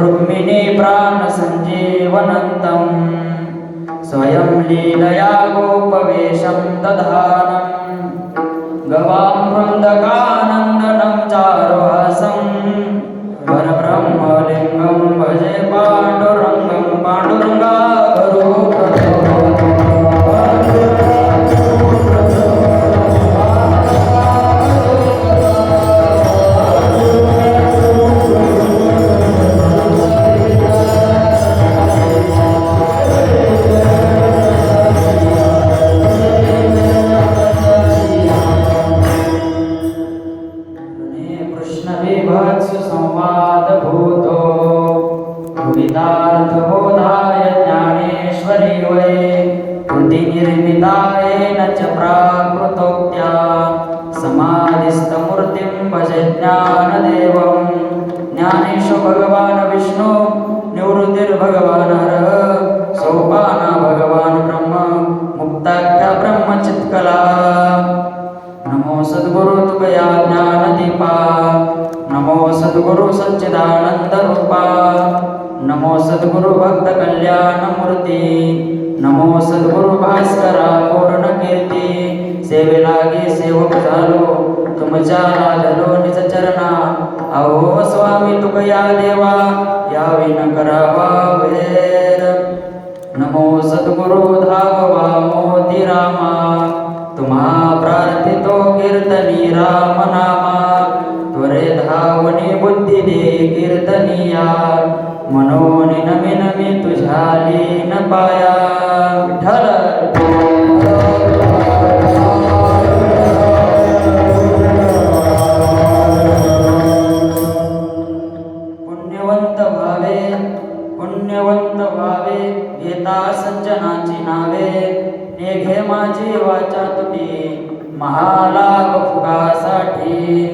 रुक्मिणी प्राणसञ्जीवनन्तम् स्वयं लीलया गोपवेशं दधानम् गवां वृन्दकानन्दनं चारुहासं कृष्णविभत्सु संवादभूतो। विदार्थबोधाय ज्ञानेश्वरी वै। कृतिनिर्मितायेन च प्राकृतोक्त्या। समाधिस्थमूर्तिं भजे ज्ञानदेवं। ज्ञानेषु भगवान् विष्णु निवृत्तिर्भगवान् हरः। सोपाना भगवान् ब्रह्म मुक्ताख्या ब्रह्मचित्कला। नमो सद्गुरु तुभया ज्ञानदीपा। नमो सद्गुरु सच्चिदानंद रूपा। नमो सद्गुरु भक्त कल्याण मूर्ती। नमो सद्गुरु भास्करा पूर्ण कीर्ती। सेवे लागे सेवक झालो। तुमच्या लागलो निज चरणा। अहो स्वामी तुभया देवा यावी न करावा वेर नमो सद्गुरु धाववा पुण्यवंत भावे घेता सज्जनाची नावे नेघे माझी वाचा तुटी महालाभ फुगासाठी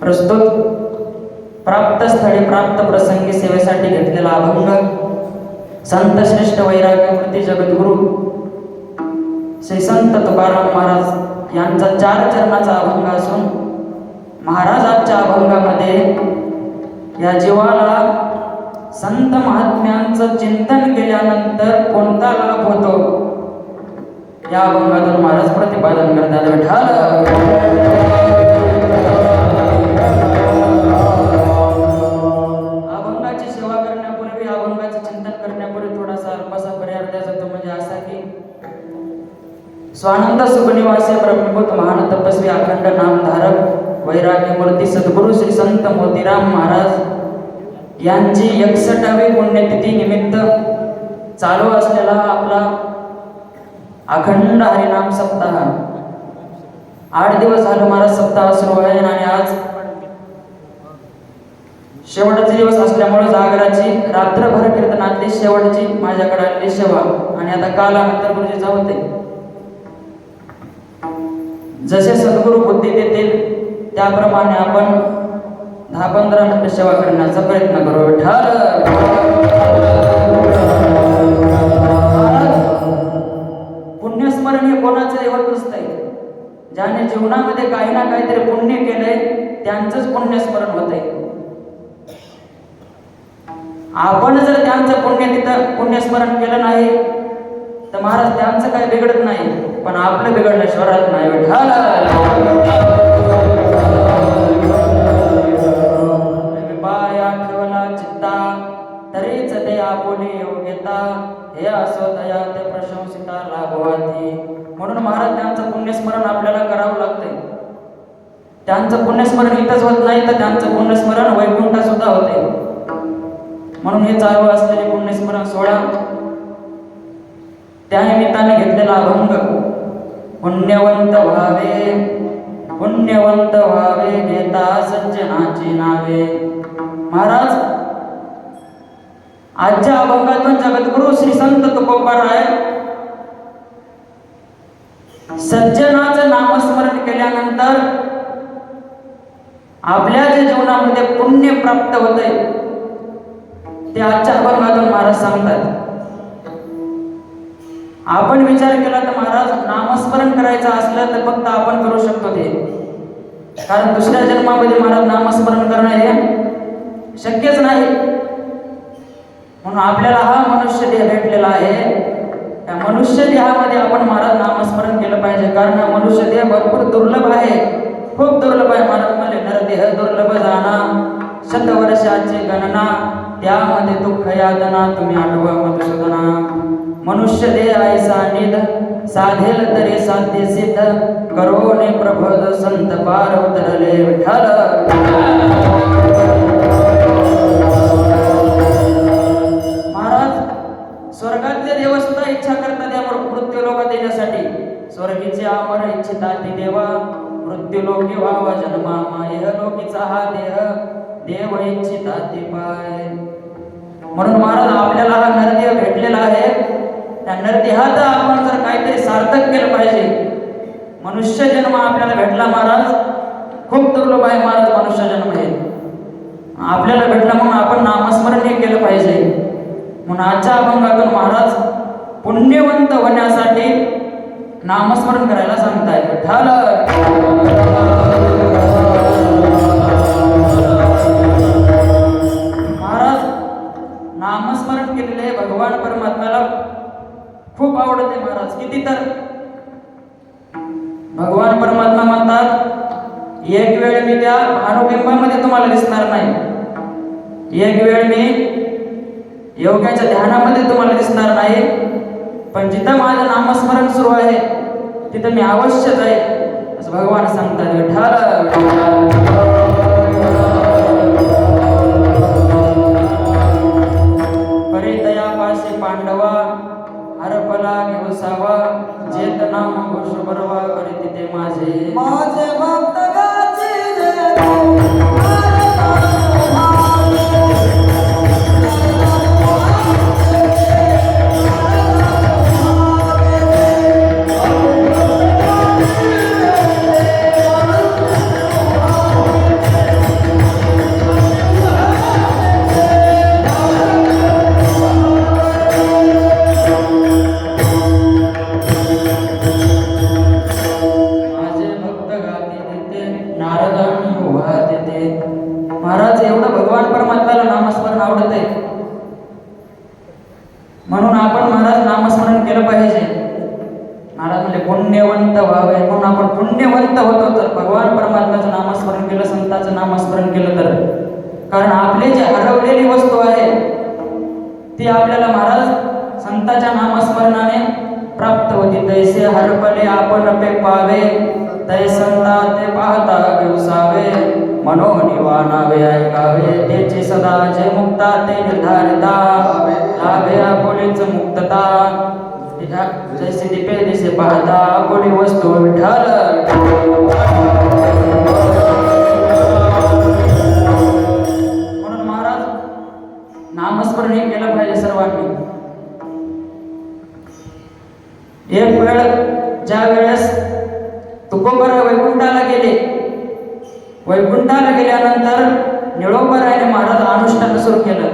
प्रस्तुत प्राप्त स्थळी प्राप्त प्रसंगी सेवेसाठी घेतलेला अभंग संत श्रेष्ठ वैराग्यमूर्ती जगद्गुरु श्री संत तुकाराम महाराज यांचा चार चरणाचा अभंग असून महाराजांच्या अभंगामध्ये या जीवाला संत महात्म्यांचं चिंतन केल्यानंतर कोणता लाभ होतो? या अभंगातून महाराज प्रतिपादन करतात. विठाल सेवा करण्यापूर्वी चिंतन करण्यापूर्वी थोडासा म्हणजे असा की स्वानंद सुखनिवासी ब्रह्मभूत महान तपस्वी अखंड नामधारक वैराग्य मूर्ती सद्गुरु श्री संत मोतीराम महाराज यांची एकसठावी पुण्यतिथी निमित्त चालू असलेला आपला अखंड हरिनाम सप्ताह. आठ दिवस झालं महाराज सप्ताह सुरू आहे आणि आज शेवटचे दिवस असल्यामुळे जागराची रात्रभर कीर्तनातली शेवटची माझ्याकडे आलेली सेवा. आणि आता कालानंतर गुरुजीचा होते जसे सद्गुरु बुद्धी देतील त्याप्रमाणे आपण दहा पंधरा मिनिट सेवा करण्याचा प्रयत्न करू. विठ्ठल! पुण्यस्मरण हे कोणाचं होत नसतंय ज्याने जीवनामध्ये काही ना काहीतरी पुण्य केलंय त्यांचंच पुण्यस्मरण होतंय. आपण जर त्यांचं पुण्य तिथं पुण्यस्मरण केलं नाही तर महाराज त्यांचं काही बिघडत नाही पण आपलं बिघडलं शहरात नाही. ठर ते योग्यता हे असो ते प्रशंसिता लाभवाती म्हणून महाराज त्यांचं पुण्यस्मरण आपल्याला करावं लागतंय. त्यांचं पुण्यस्मरण इथंच होत नाही तर त्यांचं पुण्यस्मरण वैकुंठात सुद्धा होते. म्हणून हे चालू असलेले पुण्यस्मरण सोळा त्या निमित्ताने घेतलेला अभंग पुण्यवंत व्हावे. पुण्यवंत व्हावे घेता सज्जनाची नावे. महाराज आजच्या अभंगातून जगद्गुरु श्री संत तुकोबाराय सज्जनाचं नामस्मरण केल्यानंतर आपल्या जे जीवनामध्ये पुण्य प्राप्त होते ते आजच्या अभंगातून महाराज सांगतात. आपण विचार केला तर महाराज नामस्मरण करायचं असलं तर फक्त आपण करू शकतो ते. कारण दुसऱ्या जन्मामध्ये महाराज नामस्मरण करणं हे शक्यच नाही. म्हणून आपल्याला हा मनुष्य देह भेटलेला आहे. त्या मनुष्य देहामध्ये आपण महाराज नामस्मरण केलं पाहिजे. कारण हा मनुष्य देह भरपूर दुर्लभ आहे. खूप दुर्लभ आहे. महाराज म्हणले नरदेह दुर्लभ जाणा शतवर्षाची गणना त्यामध्ये दुःख यातना तुम्ही आठवा मधुसूदना मनुष्य देह ऐसा निध साधेल तरी साध्य सिद्ध करोने प्रबोध संत पार उतरले विठ्ठल. देण्यासाठी स्वर्गीचे आमर इच्छिता ती देवा. मृत्यू लोकी व्हावा जन्मा माय लोकीचा हा देह देव इच्छिता ती पाय. म्हणून महाराज आपल्याला हा नरदेह भेटलेला आहे. त्या नरदेहात आपण जर काहीतरी सार्थक केलं पाहिजे. मनुष्य जन्म आपल्याला भेटला महाराज. खूप दुर्लभ आहे महाराज मनुष्य जन्म हे. आपल्याला भेटला म्हणून आपण नामस्मरण हे केलं पाहिजे. म्हणून आजच्या अभंगातून महाराज पुण्यवंत होण्यासाठी नामस्मरण करायला सांगताय. विठ्ठल महाराज नामस्मरण केलेले भगवान परमात्म्याला खूप आवडते महाराज. किती तर. भगवान परमात्मा म्हणतात एक वेळ मी त्या भानुबिंबामध्ये तुम्हाला दिसणार नाही. एक वेळ मी योगाच्या ध्यानामध्ये तुम्हाला दिसणार नाही. पण जिथं माझं नामस्मरण सुरू आहे तिथं मी अवश्य आहे असं भगवान सांगतात. विठ्ठल. पुण्यवंत व्हावे. म्हणून आपण पुण्यवंत होतो तर भगवान परमात्म्याचं नामस्मरण केलं संतांचं नामस्मरण केलं तर. कारण आपले जे हरवलेली वस्तू आहे ती आपल्याला महाराज संतांच्या नामस्मरणाने प्राप्त होती. तैसे हरपले आपण पे पावे तै संता ते पाहता विवसावे मनोनिवानावे ऐकावे त्याची सदा जे मुक्ता ते निर्धारिता. लाभे आपोलीच मुक्तता. तिच्या जैसे दिपे से पाहता कोणी वस्तू विठ्ठल म्हणून महाराज नामस्मरण हे केलं पाहिजे सर्वांनी. एक वेळ ज्या वेळेस तुकोबर वैकुंठाला गेले वैकुंठाला गेल्यानंतर निळोबराने महाराज अनुष्ठान सुरू केलं.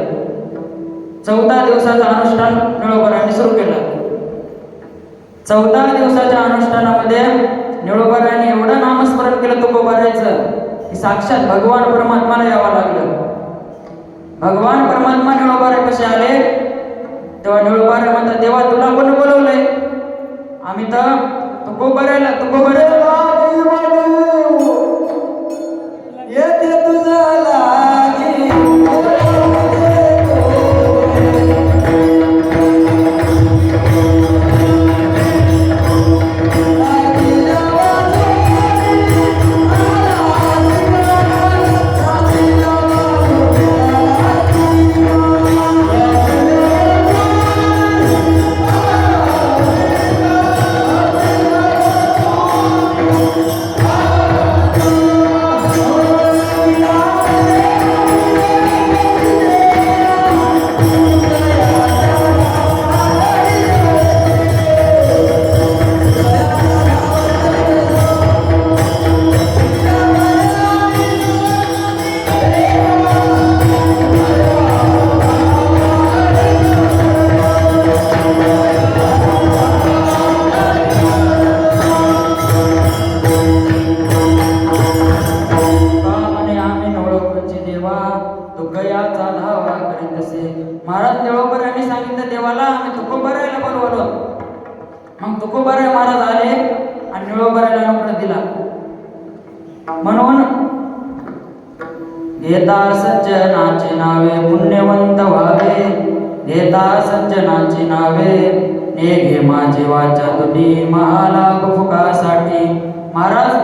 चौदा दिवसाचं अनुष्ठान निळोबराने सुरू केलं. चौदा दिवसाच्या अनुष्ठानामध्ये निळोबरायाने एवढं नामस्मरण केलं तुकोबरायचं की साक्षात भगवान परमात्माला यावं लागलं. भगवान परमात्मा निळोबारे कसे आले? तेव्हा निळोबारे म्हणतात देवा तुला कोण बोलवलंय? आम्ही तर तुको बरायला म्हणून घेता सज्जनाचे नावे पुण्यवंत व्हावे. घेता सज्जनाचे नावे ने घे माझे वाचा तुम्ही महालाभ फुकासाठी. महाराज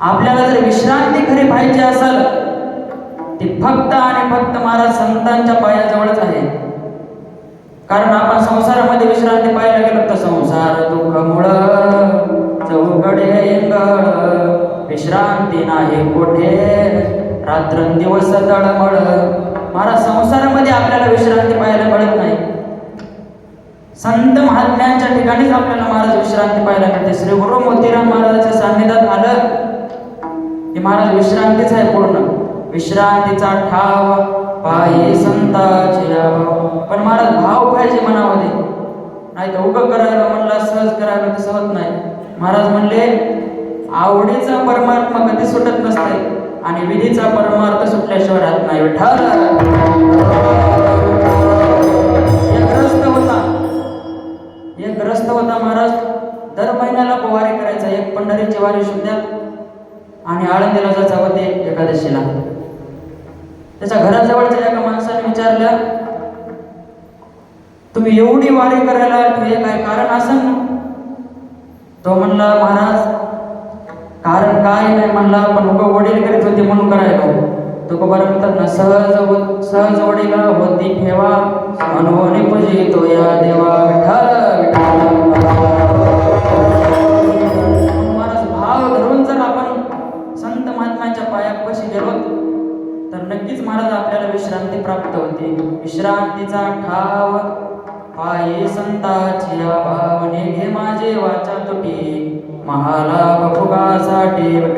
आपल्याला जर विश्रांती खरी पाहिजे असेल ती फक्त आणि फक्त महाराज संतांच्या पायाजवळच आहे. कारण आपण संसारामध्ये विश्रांती पाहायला गेलो तर संसार दुःख मुळ चौकडे इंगळ विश्रांती नाही कोठे. रात्रंदिवस तळमळ. महाराज संसारामध्ये आपल्याला विश्रांती पाहायला मिळत नाही. संत महात्म्यांच्या ठिकाणीच आपल्याला महाराज विश्रांती पाहायला मिळते. श्री गुरु मोतीराम महाराजांच्या सान्निध्यात आलं की महाराज विश्रांतीच आहे पूर्ण. विश्रांतीचा ठाव पायी संताची पण महाराज भाव पाहिजे मनामध्ये. नाही तर उभं करायला म्हणला सहज करायला तसं होत नाही. महाराज म्हणले आवडीचा परमात्मा कधी सुटत नसते आणि विधीचा परमार्थ सुटल्याशिवाय राहत नाही. एक ग्रस्त होता. एक ग्रस्त होता महाराज. दर महिन्याला पवारी करायचा एक पंढरीची वारी शुद्ध्यात आणि आळंदीला जायचा होते एकादशीला. त्याच्या घराजवळच्या एका माणसाने विचारलं तुम्ही एवढी वारी करायला हे काय कारण असं ना तो म्हणला महाराज कारण काय नाही म्हणला पण लोक वडील करीत होते म्हणून करायला. तो का बरं म्हणतात ना सहज सहज वडील होती ठेवा अनुभवने पूजी तो या देवा विठ्ठल विठ्ठल. फुगासाठी